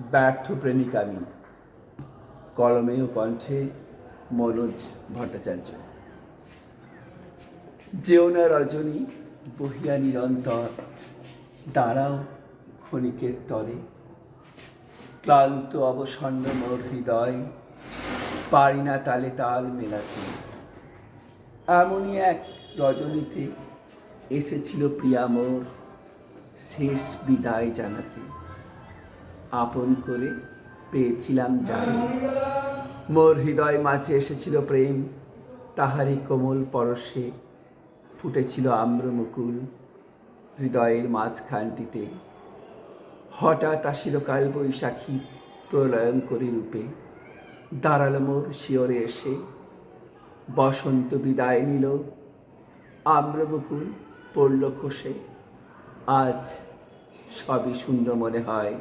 ব্যর্থ প্রেমিক আমি। কলমে ও কণ্ঠে মনোজ ভট্টাচার্য। যেও না রজনী, বহিয়া নিরন্তর, দাঁড়াও ক্ষণিকের তরে। ক্লান্ত অবসন্ন মোর হৃদয়, পারি না তালে তাল মেলাতে। এমনই এক রজনীতে এসেছিল প্রিয়া মোর শেষ বিদায় জানাতে। আপন করে পেয়েছিলাম জানি। মোর হৃদয় মাঝে এসেছিল প্রেম, তাহারই কোমল পরশে ফুটেছিল আম্রমুকুল। হৃদয়ের মাঝখানটিতে হঠাৎ আসিল কাল বৈশাখী প্রলয়ঙ্করী রূপে। দাঁড়াল মোর শিওরে এসে, বসন্ত বিদায় নিল। আম্রবকুল পড়ল খসে, আজ সবই শূন্য মনে হয়।